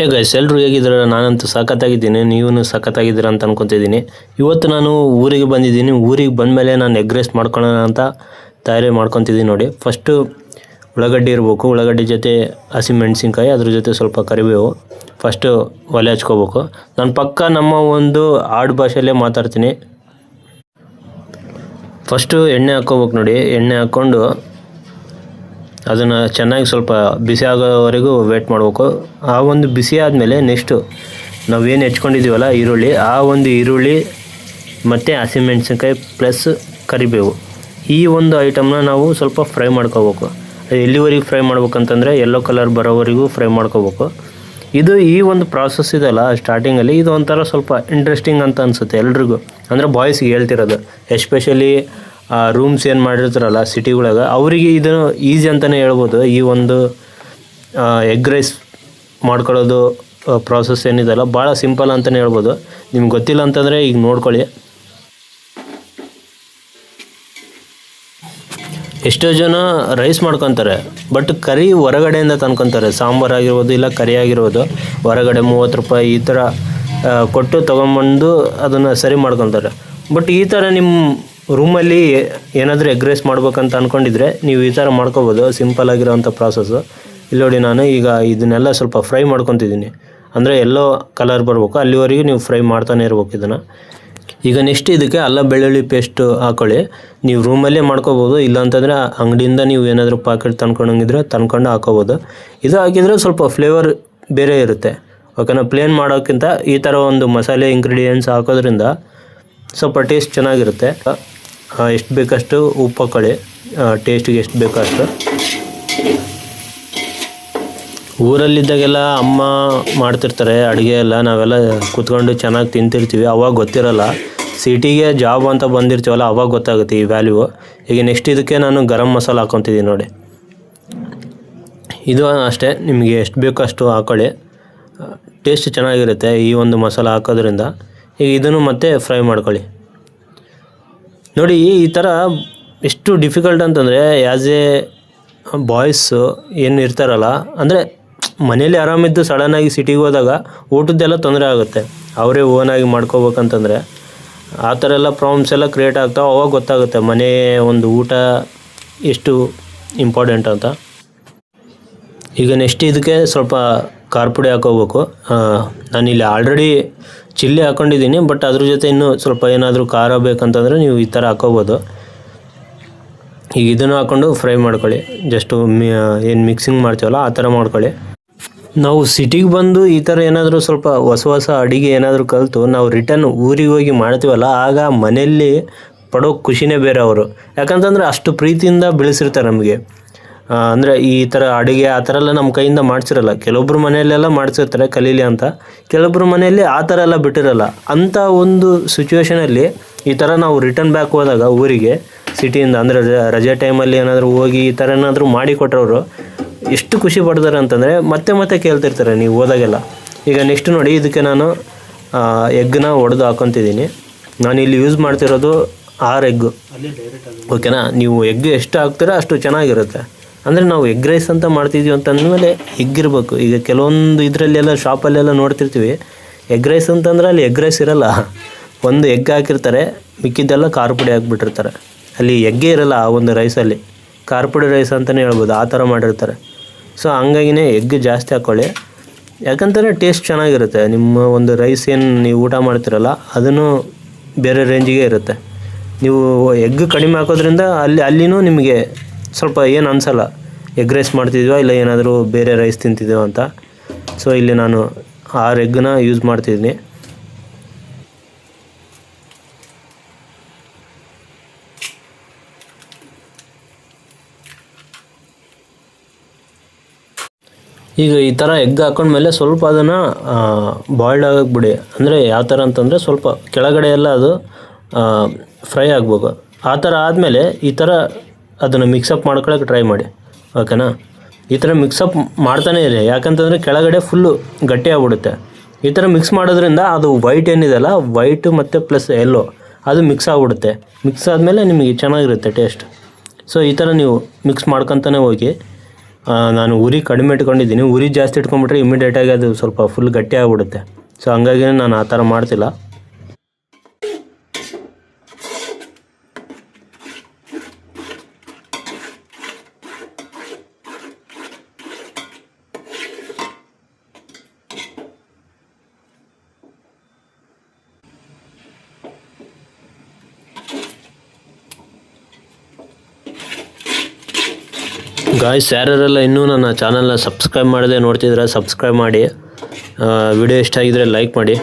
Hey guys ಎಲ್ಲರೂ ಹೇಗಿದ್ದೀರ? ನಾನಂತೂ ಸಖತ್ತಾಗಿದ್ದೀನಿ. ನೀವೂ ಸಖತ್ತಾಗಿದ್ದೀರ ಅಂತ ಅನ್ಕೊತಿದ್ದೀನಿ. ಇವತ್ತು ನಾನು ಊರಿಗೆ ಬಂದಿದ್ದೀನಿ. ಊರಿಗೆ ಬಂದಮೇಲೆ ನಾನು ಎಗ್ ರೈಸ್ ಮಾಡ್ಕೊಳ್ಳೋಣ ಅಂತ ತಯಾರಿ ಮಾಡ್ಕೊತಿದ್ದೀನಿ ನೋಡಿ. ಫಸ್ಟು ಉಳ್ಳಾಗಡ್ಡಿ ಇರಬೇಕು. ಉಳ್ಳಾಗಡ್ಡಿ ಜೊತೆ ಹಸಿಮೆಣಸಿನ್ಕಾಯಿ ಅದ್ರ ಜೊತೆ ಸ್ವಲ್ಪ ಕರಿಬೇವು. ಫಸ್ಟು ಒಲೆ ಹಚ್ಕೋಬೇಕು. ನಾನು ಪಕ್ಕ ನಮ್ಮ ಒಂದು ಆಡು ಭಾಷೆಯಲ್ಲೇ ಮಾತಾಡ್ತೀನಿ. ಫಸ್ಟು ಎಣ್ಣೆ ಹಾಕ್ಕೋಬೇಕು ನೋಡಿ. ಎಣ್ಣೆ ಹಾಕ್ಕೊಂಡು ಅದನ್ನು ಚೆನ್ನಾಗಿ ಸ್ವಲ್ಪ ಬಿಸಿ ಆಗೋವರೆಗೂ ವೇಟ್ ಮಾಡಬೇಕು. ಆ ಒಂದು ಬಿಸಿ ಆದಮೇಲೆ ನೆಕ್ಸ್ಟು ನಾವೇನು ಹೆಚ್ಕೊಂಡಿದ್ದೀವಲ್ಲ ಈರುಳ್ಳಿ, ಆ ಒಂದು ಈರುಳ್ಳಿ ಮತ್ತು ಹಸಿಮೆಣ್ಸಿನ್ಕಾಯಿ ಪ್ಲಸ್ ಕರಿಬೇವು. ಈ ಒಂದು ಐಟಮ್ನ ನಾವು ಸ್ವಲ್ಪ ಫ್ರೈ ಮಾಡ್ಕೋಬೇಕು. ಎಲ್ಲಿವರೆಗೂ ಫ್ರೈ ಮಾಡ್ಬೇಕಂತಂದರೆ ಯೆಲ್ಲೋ ಕಲರ್ ಬರೋವರೆಗೂ ಫ್ರೈ ಮಾಡ್ಕೋಬೇಕು. ಇದು ಈ ಒಂದು ಪ್ರಾಸೆಸ್ ಇದೆಲ್ಲ ಸ್ಟಾರ್ಟಿಂಗಲ್ಲಿ ಇದು ಒಂಥರ ಸ್ವಲ್ಪ ಇಂಟ್ರೆಸ್ಟಿಂಗ್ ಅಂತ ಅನಿಸುತ್ತೆ ಎಲ್ರಿಗೂ. ಅಂದರೆ ಬಾಯ್ಸ್ಗೆ ಹೇಳ್ತಿರೋದು ಎಸ್ಪೆಷಲಿ ರೂಮ್ಸ್ ಏನು ಮಾಡಿರ್ತಾರಲ್ಲ ಸಿಟಿಗಳಾಗ ಅವರಿಗೆ ಇದು ಈಸಿ ಅಂತಲೇ ಹೇಳ್ಬೋದು. ಈ ಒಂದು ಎಗ್ ರೈಸ್ ಮಾಡ್ಕೊಳ್ಳೋದು ಪ್ರಾಸೆಸ್ ಏನಿದೆಲ್ಲ ಭಾಳ ಸಿಂಪಲ್ ಅಂತಲೇ ಹೇಳ್ಬೋದು. ನಿಮ್ಗೆ ಗೊತ್ತಿಲ್ಲ ಅಂತಂದರೆ ಈಗ ನೋಡ್ಕೊಳ್ಳಿ. ಎಷ್ಟೋ ಜನ ರೈಸ್ ಮಾಡ್ಕೊತಾರೆ ಬಟ್ ಕರಿ ಹೊರಗಡೆಯಿಂದ ತಂದ್ಕೊತಾರೆ. ಸಾಂಬಾರು ಆಗಿರ್ಬೋದು, ಇಲ್ಲ ಕರಿ ಆಗಿರ್ಬೋದು, ಹೊರಗಡೆ ಮೂವತ್ತು ರೂಪಾಯಿ ಈ ಥರ ಕೊಟ್ಟು ತೊಗೊಂಬಂದು ಅದನ್ನು ಸರಿ ಮಾಡ್ಕೊತಾರೆ. ಬಟ್ ಈ ಥರ ನಿಮ್ಮ ರೂಮಲ್ಲಿ ಏನಾದರೂ ಎಗ್ ರೈಸ್ ಮಾಡ್ಬೇಕಂತ ಅಂದ್ಕೊಂಡಿದ್ರೆ ನೀವು ಈ ಥರ ಮಾಡ್ಕೋಬೋದು. ಸಿಂಪಲ್ ಆಗಿರೋವಂಥ ಪ್ರಾಸೆಸ್ಸು ಇಲ್ಲಿ ನೋಡಿ ನಾನು ಈಗ ಇದನ್ನೆಲ್ಲ ಸ್ವಲ್ಪ ಫ್ರೈ ಮಾಡ್ಕೊತಿದ್ದೀನಿ. ಅಂದರೆ ಎಲ್ಲೋ ಕಲರ್ ಬರಬೇಕು. ಅಲ್ಲಿವರೆಗೂ ನೀವು ಫ್ರೈ ಮಾಡ್ತಾನೆ ಇರ್ಬೇಕು ಇದನ್ನು. ಈಗ ನೆಕ್ಸ್ಟ್ ಇದಕ್ಕೆ ಅಲ್ಲ ಬೆಳ್ಳುಳ್ಳಿ ಪೇಸ್ಟು ಹಾಕೊಳ್ಳಿ. ನೀವು ರೂಮಲ್ಲೇ ಮಾಡ್ಕೋಬೋದು. ಇಲ್ಲಾಂತಂದರೆ ಅಂಗಡಿಯಿಂದ ನೀವು ಏನಾದರೂ ಪಾಕೆಟ್ ತಂದ್ಕೊಂಡಂಗಿದ್ರೆ ತಂದ್ಕೊಂಡು ಹಾಕೋಬೋದು. ಇದು ಹಾಕಿದರೆ ಸ್ವಲ್ಪ ಫ್ಲೇವರ್ ಬೇರೆ ಇರುತ್ತೆ. ಓಕೆನಾ ಪ್ಲೇನ್ ಮಾಡೋಕ್ಕಿಂತ ಈ ಥರ ಒಂದು ಮಸಾಲೆ ಇಂಗ್ರೀಡಿಯೆಂಟ್ಸ್ ಹಾಕೋದ್ರಿಂದ ಸ್ವಲ್ಪ ಟೇಸ್ಟ್ ಚೆನ್ನಾಗಿರುತ್ತೆ. ಎಷ್ಟು ಬೇಕಷ್ಟು? ಉಪ್ಪು ಹಾಕೊಳ್ಳಿ ಟೇಸ್ಟಿಗೆ ಎಷ್ಟು ಬೇಕಷ್ಟು? ಊರಲ್ಲಿದ್ದಾಗೆಲ್ಲ ಅಮ್ಮ ಮಾಡ್ತಿರ್ತಾರೆ, ಅಡುಗೆ ಎಲ್ಲ. ನಾವೆಲ್ಲ ಕೂತ್ಕೊಂಡು ಚೆನ್ನಾಗಿ ತಿಂತಿರ್ತೀವಿ. ಅವಾಗ ಗೊತ್ತಿರಲ್ಲ. ಸಿಟಿಗೆ ಜಾಬ್ ಅಂತ ಬಂದಿರ್ತೀವಲ್ಲ, ಅವಾಗ ಗೊತ್ತಾಗುತ್ತೆ ಈ ವ್ಯಾಲ್ಯೂ ಈಗ ನೆಕ್ಸ್ಟ್ ಇದಕ್ಕೆ ನಾನು ಗರಂ ಮಸಾಲ ಹಾಕ್ಕೊತಿದ್ದೀನಿ ನೋಡಿ. ಇದು ಅಷ್ಟೇ. ನಿಮಗೆ ಎಷ್ಟು ಬೇಕೋ ಅಷ್ಟು ಹಾಕೊಳ್ಳಿ ಟೇಸ್ಟ್ ಚೆನ್ನಾಗಿರುತ್ತೆ ಈ ಒಂದು ಮಸಾಲ ಹಾಕೋದ್ರಿಂದ. ಈಗ ಇದನ್ನು ಮತ್ತೆ ಫ್ರೈ ಮಾಡ್ಕೊಳ್ಳಿ. ನೋಡಿ, ಈ ಥರ ಎಷ್ಟು ಡಿಫಿಕಲ್ಟ್ ಅಂತಂದರೆ ಆ್ಯಸ್ ಎ ಬಾಯ್ಸು ಏನು ಇರ್ತಾರಲ್ಲ, ಅಂದರೆ ಮನೇಲಿ ಆರಾಮಿದ್ದು ಸಡನ್ನಾಗಿ ಸಿಟಿಗೆ ಹೋದಾಗ ಊಟದ್ದೆಲ್ಲ ತೊಂದರೆ ಆಗುತ್ತೆ. ಅವರೇ ಓನಾಗಿ ಮಾಡ್ಕೋಬೇಕಂತಂದರೆ, ಆ ಥರ ಎಲ್ಲ ಪ್ರಾಬ್ಲಮ್ಸ್ ಎಲ್ಲ ಕ್ರಿಯೇಟ್ ಆಗ್ತಾವೆ, ಅವಾಗ ಗೊತ್ತಾಗುತ್ತೆ ಮನೆ ಒಂದು ಊಟ ಎಷ್ಟು ಇಂಪಾರ್ಟೆಂಟ್ ಅಂತ. ಈಗ ನೆಕ್ಸ್ಟ್ ಇದಕ್ಕೆ ಸ್ವಲ್ಪ ಖಾರ ಪುಡಿ ಹಾಕೋಬೇಕು. ನಾನಿಲ್ಲಿ ಆಲ್ರೆಡಿ ಚಿಲ್ಲಿ ಹಾಕ್ಕೊಂಡಿದ್ದೀನಿ ಬಟ್ ಅದ್ರ ಜೊತೆ ಇನ್ನೂ ಸ್ವಲ್ಪ ಏನಾದರೂ ಖಾರ ಬೇಕಂತಂದರೆ ನೀವು ಈ ಥರ ಹಾಕೋಬೋದು. ಈಗ ಇದನ್ನು ಹಾಕ್ಕೊಂಡು ಫ್ರೈ ಮಾಡ್ಕೊಳ್ಳಿ. ಜಸ್ಟು ಏನು ಮಿಕ್ಸಿಂಗ್ ಮಾಡ್ತೀವಲ್ಲ, ಆ ಥರ ಮಾಡ್ಕೊಳ್ಳಿ. ನಾವು ಸಿಟಿಗೆ ಬಂದು ಈ ಥರ ಏನಾದರೂ ಸ್ವಲ್ಪ ಹೊಸ ಹೊಸ ಅಡಿಗೆ ಏನಾದರೂ ಕಲಿತು, ನಾವು ರಿಟರ್ನ್ ಊರಿಗೆ ಹೋಗಿ ಮಾಡ್ತೀವಲ್ಲ, ಆಗ ಮನೆಯಲ್ಲಿ ಪಡೋ ಖುಷಿನೇ ಬೇರೆ ಅವರು. ಯಾಕಂತಂದರೆ ಅಷ್ಟು ಪ್ರೀತಿಯಿಂದ ಬೆಳೆಸಿರ್ತಾರೆ ನಮಗೆ. ಅಂದರೆ ಈ ಥರ ಅಡುಗೆ ಆ ಥರ ಎಲ್ಲ ನಮ್ಮ ಕೈಯಿಂದ ಮಾಡಿಸಿರಲ್ಲ. ಕೆಲವೊಬ್ಬರು ಮನೆಯಲ್ಲೆಲ್ಲ ಮಾಡಿಸಿರ್ತಾರೆ ಕಲೀಲಿ ಅಂತ. ಕೆಲವೊಬ್ಬರು ಮನೆಯಲ್ಲಿ ಆ ಥರ ಎಲ್ಲ ಬಿಟ್ಟಿರಲ್ಲ. ಅಂಥ ಒಂದು ಸಿಚುವೇಷನಲ್ಲಿ ಈ ಥರ ನಾವು ರಿಟರ್ನ್ ಬ್ಯಾಕ್ ಹೋದಾಗ ಊರಿಗೆ ಸಿಟಿಯಿಂದ ಅಂದರೆ ರಜೆ ಟೈಮಲ್ಲಿ ಏನಾದರೂ ಹೋಗಿ ಈ ಥರ ಏನಾದರೂ ಮಾಡಿ ಕೊಟ್ಟರವರು ಎಷ್ಟು ಖುಷಿ ಪಡ್ತಾರೆ ಅಂತಂದರೆ ಮತ್ತೆ ಮತ್ತೆ ಕೇಳ್ತಿರ್ತಾರೆ ನೀವು ಹೋದಾಗೆಲ್ಲ. ಈಗ ನೆಕ್ಸ್ಟ್ ನೋಡಿ ಇದಕ್ಕೆ ನಾನು ಎಗ್ನ ಒಡೆದು ಹಾಕೊತಿದ್ದೀನಿ. ನಾನು ಇಲ್ಲಿ ಯೂಸ್ ಮಾಡ್ತಿರೋದು ಆರು ಎಗ್ಗು ಓಕೆನಾ ನೀವು ಎಗ್ ಎಷ್ಟು ಹಾಕ್ತೀರೋ ಅಷ್ಟು ಚೆನ್ನಾಗಿರುತ್ತೆ. ಅಂದರೆ ನಾವು ಎಗ್ ರೈಸ್ ಅಂತ ಮಾಡ್ತಿದ್ದೀವಿ ಅಂತ ಅಂದಮೇಲೆ ಎಗ್ ಇರಬೇಕು ಈಗ ಕೆಲವೊಂದು ಇದರಲ್ಲೆಲ್ಲ ಶಾಪಲ್ಲೆಲ್ಲ ನೋಡ್ತಿರ್ತೀವಿ. ಎಗ್ ರೈಸ್ ಅಂತಂದ್ರೆ ಅಲ್ಲಿ ಎಗ್ ರೈಸ್ ಇರಲ್ಲ. ಒಂದು ಎಗ್ ಹಾಕಿರ್ತಾರೆ, ಮಿಕ್ಕಿದ್ದೆಲ್ಲ ಖಾರ ಪುಡಿ ಹಾಕ್ಬಿಟ್ಟಿರ್ತಾರೆ. ಅಲ್ಲಿ ಎಗ್ಗೇ ಇರಲ್ಲ ಆ ಒಂದು ರೈಸಲ್ಲಿ ಖಾರ ಪುಡಿ ರೈಸ್ ಅಂತಲೇ ಹೇಳ್ಬೋದು, ಆ ಥರ ಮಾಡಿರ್ತಾರೆ. ಸೊ ಹಂಗಾಗಿನೇ ಎಗ್ ಜಾಸ್ತಿ ಹಾಕ್ಕೊಳ್ಳಿ ಯಾಕಂತಂದರೆ ಟೇಸ್ಟ್ ಚೆನ್ನಾಗಿರುತ್ತೆ. ನಿಮ್ಮ ಒಂದು ರೈಸ್ ಏನು ನೀವು ಊಟ ಮಾಡ್ತಿರಲ್ಲ, ಅದನ್ನು ಬೇರೆ ರೇಂಜಿಗೆ ಇರುತ್ತೆ. ನೀವು ಎಗ್ ಕಡಿಮೆ ಹಾಕೋದ್ರಿಂದ ಅಲ್ಲಿ, ಅಲ್ಲಿನೂ ನಿಮಗೆ ಸ್ವಲ್ಪ ಏನು ಅನಿಸಲ್ಲ. ಎಗ್ ರೈಸ್ ಮಾಡ್ತಿದ್ವಾ ಇಲ್ಲ ಏನಾದರೂ ಬೇರೆ ರೈಸ್ ತಿಂತಿದ್ದೀವ ಅಂತ? ಸೊ ಇಲ್ಲಿ ನಾನು ಆ ರೆಗ್ಗನ್ನ ಯೂಸ್ ಮಾಡ್ತಿದ್ದೀನಿ ಈಗ ಈ ಥರ ಎಗ್ ಹಾಕೊಂಡ್ಮೇಲೆ ಸ್ವಲ್ಪ ಅದನ್ನು ಬಾಯ್ಲ್ಡ್ ಆಗಕ್ಕೆ ಬಿಡಿ. ಅಂದರೆ ಯಾವ ಥರ ಅಂತಂದರೆ ಸ್ವಲ್ಪ ಕೆಳಗಡೆ ಎಲ್ಲ ಅದು ಫ್ರೈ ಆಗಬೇಕು. ಆ ಥರ ಆದಮೇಲೆ ಈ ಥರ ಅದನ್ನು ಮಿಕ್ಸಪ್ ಮಾಡ್ಕೊಳಕ್ಕೆ ಟ್ರೈ ಮಾಡಿ. ಓಕೆನಾ? ಈ ಥರ ಮಿಕ್ಸಪ್ ಮಾಡ್ತಾನೆ ಇರಿ. ಯಾಕಂತಂದರೆ ಕೆಳಗಡೆ ಫುಲ್ಲು ಗಟ್ಟಿ ಆಗ್ಬಿಡುತ್ತೆ. ಈ ಥರ ಮಿಕ್ಸ್ ಮಾಡೋದ್ರಿಂದ ಅದು ವೈಟ್ ಏನಿದೆಯಲ್ಲ ವೈಟು ಮತ್ತು ಪ್ಲಸ್ ಎಲ್ಲೋ ಅದು ಮಿಕ್ಸ್ ಆಗಿಬಿಡುತ್ತೆ. ಮಿಕ್ಸ್ ಆದಮೇಲೆ ನಿಮಗೆ ಚೆನ್ನಾಗಿರುತ್ತೆ ಟೇಸ್ಟ್ ಸೊ ಈ ಥರ ನೀವು ಮಿಕ್ಸ್ ಮಾಡ್ಕೊತಾನೆ ಹೋಗಿ ನಾನು ಉರಿ ಕಡಿಮೆ ಇಟ್ಕೊಂಡಿದ್ದೀನಿ. ಉರಿ ಜಾಸ್ತಿ ಇಟ್ಕೊಂಡ್ಬಿಟ್ರೆ ಇಮಿಡಿಯೇಟಾಗಿ ಅದು ಸ್ವಲ್ಪ ಫುಲ್ ಗಟ್ಟಿ ಆಗ್ಬಿಡುತ್ತೆ. ಸೊ ಹಂಗಾಗಿ ನಾನು ಆ ಥರ ಮಾಡ್ತಿಲ್ಲ. ಗಾಯ್ಸ್ ಯಾರ್ಯಾರೆಲ್ಲ ಇನ್ನೂ ನನ್ನ ಚಾನಲ್ನ ಸಬ್ಸ್ಕ್ರೈಬ್ ಮಾಡದೆ ನೋಡ್ತಿದ್ರೆ ಸಬ್ಸ್ಕ್ರೈಬ್ ಮಾಡಿ ವಿಡಿಯೋ ಇಷ್ಟ ಆಗಿದ್ರೆ ಲೈಕ್ ಮಾಡಿ.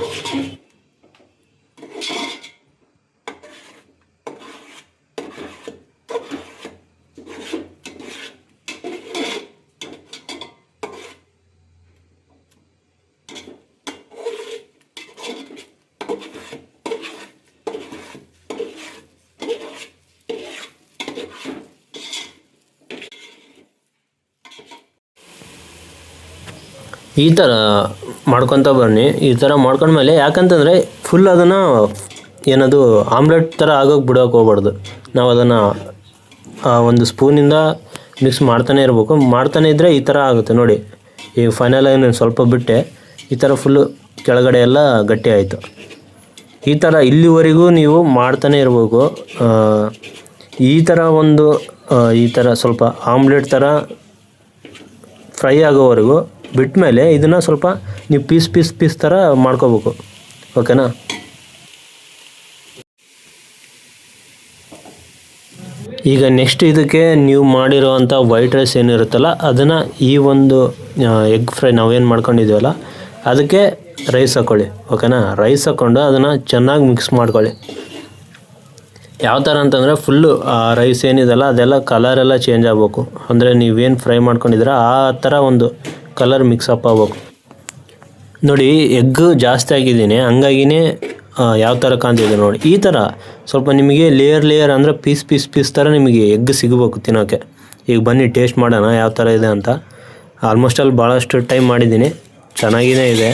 ಈ ಥರ ಮಾಡ್ಕೊತ ಬನ್ನಿ, ಈ ಥರ ಮಾಡ್ಕೊಂಡ್ಮೇಲೆ ಯಾಕಂತಂದರೆ ಫುಲ್ ಅದನ್ನು ಏನದು ಆಮ್ಲೆಟ್ ಥರ ಆಗೋಕೆ ಬಿಡೋಕೆ ಹೋಗ್ಬಾರ್ದು. ನಾವು ಅದನ್ನು ಒಂದು ಸ್ಪೂನಿಂದ ಮಿಕ್ಸ್ ಮಾಡ್ತಾನೆ ಇರಬೇಕು. ಮಾಡ್ತಾನೆ ಇದ್ದರೆ ಈ ಥರ ಆಗುತ್ತೆ ನೋಡಿ. ಈಗ ಫೈನಲ್ ನಾನು ಸ್ವಲ್ಪ ಬಿಟ್ಟೆ, ಈ ಥರ ಫುಲ್ಲು ಕೆಳಗಡೆ ಎಲ್ಲ ಗಟ್ಟಿ ಆಯಿತು. ಈ ಥರ ಇಲ್ಲಿವರೆಗೂ ನೀವು ಮಾಡ್ತಾನೆ ಇರಬೇಕು. ಈ ಥರ ಒಂದು ಈ ಥರ ಸ್ವಲ್ಪ ಆಮ್ಲೆಟ್ ಥರ ಫ್ರೈ ಆಗೋವರೆಗೂ ಬಿಟ್ಮೇಲೆ ಇದನ್ನು ಸ್ವಲ್ಪ ನೀವು ಪೀಸ್ ಪೀಸ್ ಪೀಸ್ ಥರ ಮಾಡ್ಕೋಬೇಕು. ಓಕೆನಾ? ಈಗ ನೆಕ್ಸ್ಟ್ ಇದಕ್ಕೆ ನೀವು ಮಾಡಿರೋವಂಥ ವೈಟ್ ರೈಸ್ ಏನಿರುತ್ತಲ್ಲ, ಅದನ್ನು ಈ ಒಂದು ಎಗ್ ಫ್ರೈ ನಾವೇನು ಮಾಡ್ಕೊಂಡಿದ್ದೀವಲ್ಲ ಅದಕ್ಕೆ ರೈಸ್ ಹಾಕ್ಕೊಳ್ಳಿ ಓಕೆನಾ? ರೈಸ್ ಹಾಕ್ಕೊಂಡು ಅದನ್ನು ಚೆನ್ನಾಗಿ ಮಿಕ್ಸ್ ಮಾಡ್ಕೊಳ್ಳಿ. ಯಾವ ಥರ ಅಂತಂದರೆ ಫುಲ್ಲು ಆ ರೈಸ್ ಏನಿದೆಲ್ಲ ಅದೆಲ್ಲ ಕಲರೆಲ್ಲ ಚೇಂಜ್ ಆಗಬೇಕು. ಅಂದರೆ ನೀವೇನು ಫ್ರೈ ಮಾಡ್ಕೊಂಡಿದ್ದೀರ, ಆ ಥರ ಒಂದು ಕಲರ್ ಮಿಕ್ಸಪ್ ಆಗ್ಬೇಕು. ನೋಡಿ ಎಗ್ ಜಾಸ್ತಿ ಆಗಿದ್ದೀನಿ. ಹಂಗಾಗಿನೇ ಯಾವ ಥರ ಕಾಣ್ತಿದೆ ನೋಡಿ. ಈ ಥರ ಸ್ವಲ್ಪ ನಿಮಗೆ ಲೇಯರ್ ಲೇಯರ್ ಅಂದರೆ ಪೀಸ್ ಪೀಸ್ ಪೀಸ್ ಥರ ನಿಮಗೆ ಎಗ್ ಸಿಗಬೇಕು ತಿನ್ನೋಕ್ಕೆ ಈಗ ಬನ್ನಿ ಟೇಸ್ಟ್ ಮಾಡೋಣ ಯಾವ ಥರ ಇದೆ ಅಂತ. ಆಲ್ಮೋಸ್ಟ್ ಅಲ್ಲಿ ಭಾಳಷ್ಟು ಟೈಮ್ ಮಾಡಿದ್ದೀನಿ. ಚೆನ್ನಾಗಿಯೇ ಇದೆ.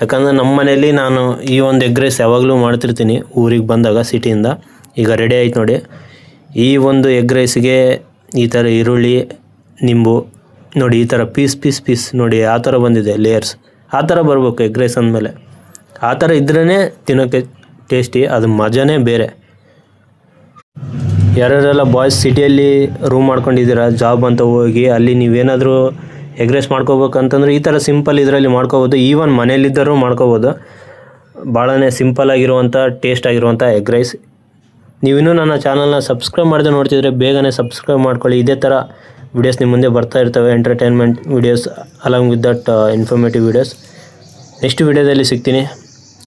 ಯಾಕಂದರೆ ನಮ್ಮ ಮನೆಯಲ್ಲಿ ನಾನು ಈ ಒಂದು ಎಗ್ ರೈಸ್ ಯಾವಾಗಲೂ ಮಾಡ್ತಿರ್ತೀನಿ. ಊರಿಗೆ ಬಂದಾಗ, ಸಿಟಿಯಿಂದ. ಈಗ ರೆಡಿ ಆಯ್ತು ನೋಡಿ. ಈ ಒಂದು ಎಗ್ ರೈಸ್ಗೆ ಈ ಥರ ಈರುಳ್ಳಿ, ನಿಂಬು ನೋಡಿ, ಈ ಥರ ಪೀಸ್ ಪೀಸ್ ಪೀಸ್ ನೋಡಿ, ಆ ಥರ ಬಂದಿದೆ ಲೇಯರ್ಸ್ ಆ ಥರ ಬರಬೇಕು ಎಗ್ ರೈಸ್ ಅಂದಮೇಲೆ. ಆ ಥರ ಇದ್ರೇ ತಿನ್ನೋಕ್ಕೆ ಟೇಸ್ಟಿ ಅದು ಮಜಾನೇ ಬೇರೆ. ಯಾರ್ಯಾರೆಲ್ಲ ಬಾಯ್ಸ್ ಸಿಟಿಯಲ್ಲಿ ರೂಮ್ ಮಾಡ್ಕೊಂಡಿದ್ದೀರಾ ಜಾಬ್ ಅಂತ ಹೋಗಿ, ಅಲ್ಲಿ ನೀವೇನಾದರೂ ಎಗ್ ರೈಸ್ ಮಾಡ್ಕೋಬೇಕಂತಂದ್ರೆ ಈ ಥರ ಸಿಂಪಲ್ ಇದರಲ್ಲಿ ಮಾಡ್ಕೋಬೋದು. ಈವನ್ ಮನೇಲಿದ್ದರೂ ಮಾಡ್ಕೋಬೋದು. ಭಾಳನೇ ಸಿಂಪಲ್ ಆಗಿರುವಂಥ ಟೇಸ್ಟ್ ಆಗಿರುವಂಥ ಎಗ್ ರೈಸ್ ನೀವಿನ್ನೂ ನನ್ನ ಚಾನಲ್ನ ಸಬ್ಸ್ಕ್ರೈಬ್ ಮಾಡದೆ ನೋಡ್ತಿದ್ರೆ ಬೇಗನೆ ಸಬ್ಸ್ಕ್ರೈಬ್ ಮಾಡ್ಕೊಳ್ಳಿ. ಇದೇ ಥರ ವಿಡಿಯೋಸ್ ನಿಮ್ಮ ಮುಂದೆ ಬರ್ತಾ ಇರ್ತವೆ entertainment videos along with that informative videos next ವಿಡಿಯೋದಲ್ಲಿ ಸಿಗ್ತೀನಿ.